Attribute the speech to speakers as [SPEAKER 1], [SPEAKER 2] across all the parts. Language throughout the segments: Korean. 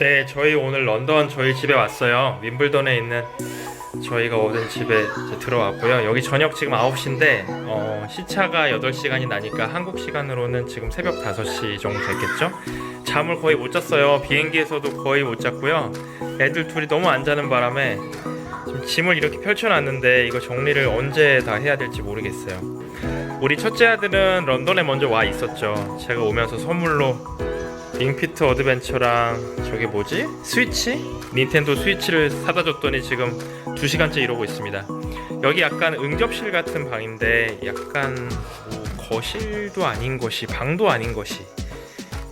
[SPEAKER 1] 네, 저희 오늘 런던 저희 집에 왔어요. 윈블던에 있는 저희가 오던 집에 들어왔고요. 여기 저녁 지금 9시인데 어, 시차가 8시간이 나니까 한국 시간으로는 지금 새벽 5시 정도 됐겠죠? 잠을 거의 못 잤어요. 비행기에서도 거의 못 잤고요. 애들 둘이 너무 안 자는 바람에 지금 짐을 이렇게 펼쳐놨는데 이거 정리를 언제 다 해야 될지 모르겠어요. 우리 첫째 아들은 런던에 먼저 와 있었죠. 제가 오면서 선물로 링피트 어드벤처랑 저게 뭐지? 스위치? 닌텐도 스위치를 사다 줬더니 지금 2시간째 이러고 있습니다. 여기 약간 응접실 같은 방인데 약간 뭐 거실도 아닌 것이 방도 아닌 것이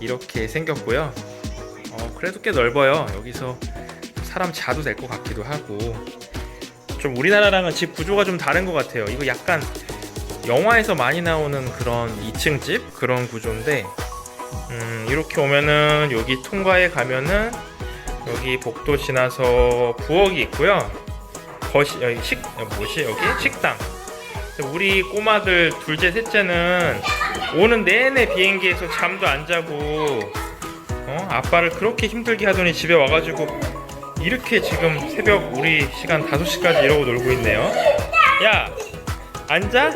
[SPEAKER 1] 이렇게 생겼고요. 어, 그래도 꽤 넓어요. 여기서 사람 자도 될 것 같기도 하고 좀 우리나라랑은 집 구조가 좀 다른 것 같아요. 이거 약간 영화에서 많이 나오는 그런 2층 집 그런 구조인데 음, 이렇게 오면은 여기 통과에 가면은 여기 복도 지나서 부엌이 있고요. 거시 여기 식 어, 뭐지 여기 식당. 우리 꼬마들 둘째 셋째는 오는 내내 비행기에서 잠도 안 자고 어? 아빠를 그렇게 힘들게 하더니 집에 와가지고 이렇게 지금 새벽 우리 시간 5시까지 이러고 놀고 있네요. 야 앉아?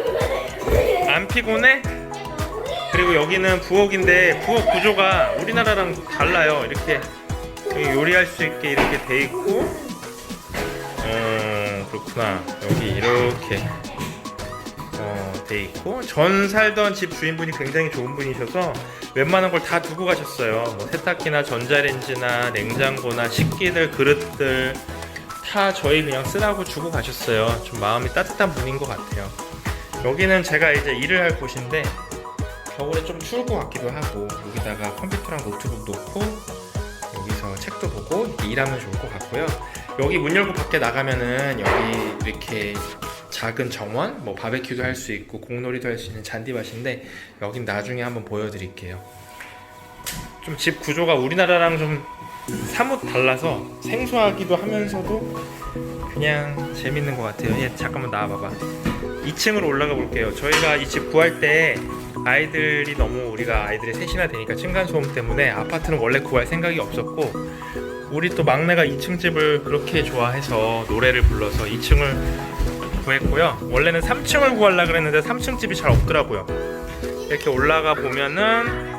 [SPEAKER 1] 안 피곤해? 그리고 여기는 부엌인데 부엌 구조가 우리나라랑 달라요. 이렇게 요리할 수 있게 이렇게 돼 있고, 어 그렇구나. 여기 이렇게 어, 돼 있고 전 살던 집 주인분이 굉장히 좋은 분이셔서 웬만한 걸 다 두고 가셨어요. 뭐 세탁기나 전자레인지나 냉장고나 식기들 그릇들 다 저희 그냥 쓰라고 주고 가셨어요. 좀 마음이 따뜻한 분인 것 같아요. 여기는 제가 이제 일을 할 곳인데 겨울에 좀 추울 것 같기도 하고 여기다가 컴퓨터랑 노트북 놓고 여기서 책도 보고 일하면 좋을 것 같고요. 여기 문 열고 밖에 나가면은 여기 이렇게 작은 정원, 뭐 바베큐도 할 수 있고 공놀이도 할 수 있는 잔디밭인데 여긴 나중에 한번 보여드릴게요. 좀 집 구조가 우리나라랑 좀 사뭇 달라서 생소하기도 하면서도 그냥 재밌는 것 같아요. 얘 잠깐만 나와봐봐. 2층으로 올라가 볼게요. 저희가 이 집 구할 때 아이들이 너무 우리가 아이들이 셋이나 되니까 층간 소음 때문에 아파트는 원래 구할 생각이 없었고 우리 또 막내가 2층 집을 그렇게 좋아해서 노래를 불러서 2층을 구했고요. 원래는 3층을 구하려 그랬는데 3층 집이 잘 없더라고요. 이렇게 올라가 보면은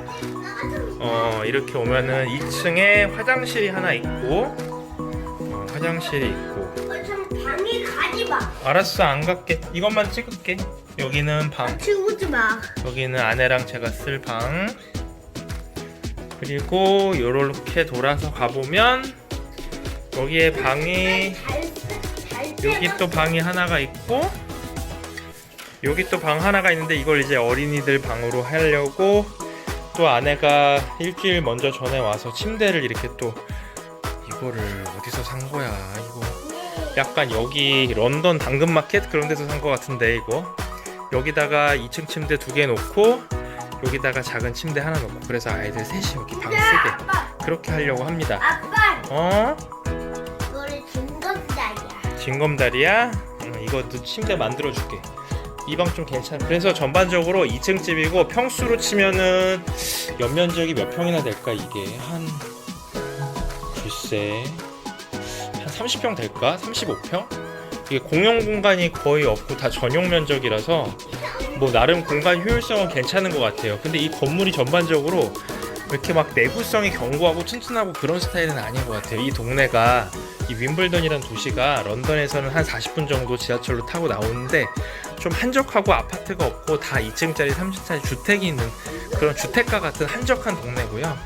[SPEAKER 1] 어 이렇게 오면은 2층에 화장실이 하나 있고 어, 화장실이 있고
[SPEAKER 2] 좀 방에 가지 마.
[SPEAKER 1] 알았어 안 갈게 이것만 찍을게 여기는 방.
[SPEAKER 2] 치우지 마.
[SPEAKER 1] 여기는 아내랑 제가 쓸 방. 그리고 요렇게 돌아서 가보면 여기에 방이 여기 또 방이 하나가 있고 여기 또 방 하나가 있는데 이걸 이제 어린이들 방으로 하려고 또 아내가 일주일 먼저 전에 와서 침대를 이렇게 또 이거를 어디서 산 거야 이거. 약간 여기 런던 당근마켓 그런 데서 산 거 같은데 이거 여기다가 2층 침대 두 개 놓고 여기다가 작은 침대 하나 놓고 그래서 아이들 셋이 여기 방 쓰게
[SPEAKER 2] 아빠,
[SPEAKER 1] 그렇게 하려고 합니다
[SPEAKER 2] 아빠,
[SPEAKER 1] 어?
[SPEAKER 2] 이거를 중간다리야.
[SPEAKER 1] 징검다리야? 응, 이것도 침대 만들어 줄게. 이 방 좀 괜찮아. 그래서 전반적으로 2층 집이고 평수로 치면은 연면적이 몇 평이나 될까 이게 한 글쎄 한 30평 될까? 35평? 이게 공용 공간이 거의 없고 다 전용 면적이라서 뭐 나름 공간 효율성은 괜찮은 것 같아요. 근데 이 건물이 전반적으로 이렇게 막 내구성이 견고하고 튼튼하고 그런 스타일은 아닌 것 같아요. 이 동네가 이 윈블던이란 도시가 런던에서는 한 40분 정도 지하철로 타고 나오는데 좀 한적하고 아파트가 없고 다 2층짜리, 3층짜리 주택이 있는 그런 주택가 같은 한적한 동네고요.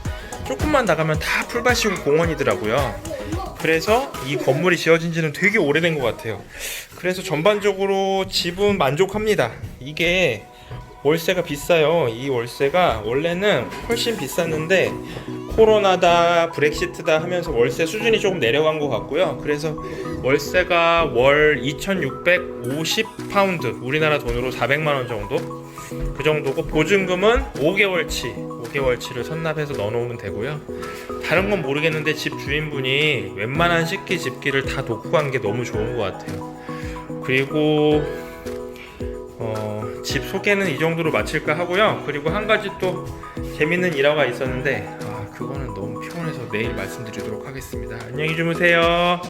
[SPEAKER 1] 조금만 나가면 다 풀밭이고 공원이더라고요. 그래서 이 건물이 지어진 지는 되게 오래된 것 같아요. 그래서 전반적으로 집은 만족합니다. 이게 월세가 비싸요. 이 월세가 원래는 훨씬 비쌌는데 코로나다 브렉시트다 하면서 월세 수준이 조금 내려간 것 같고요. 그래서 월세가 월 2,650 파운드, 우리나라 돈으로 400만 원 정도 그 정도고 보증금은 5개월치, 5개월치를 선납해서 넣어놓으면 되고요. 다른 건 모르겠는데 집 주인분이 웬만한 식기 집기를 다 놓고 간 게 너무 좋은 것 같아요. 그리고 어, 집 소개는 이 정도로 마칠까 하고요. 그리고 한 가지 또 재밌는 일화가 있었는데 아 그거는 너무 피곤해서 해서 내일 말씀드리도록 하겠습니다. 안녕히 주무세요.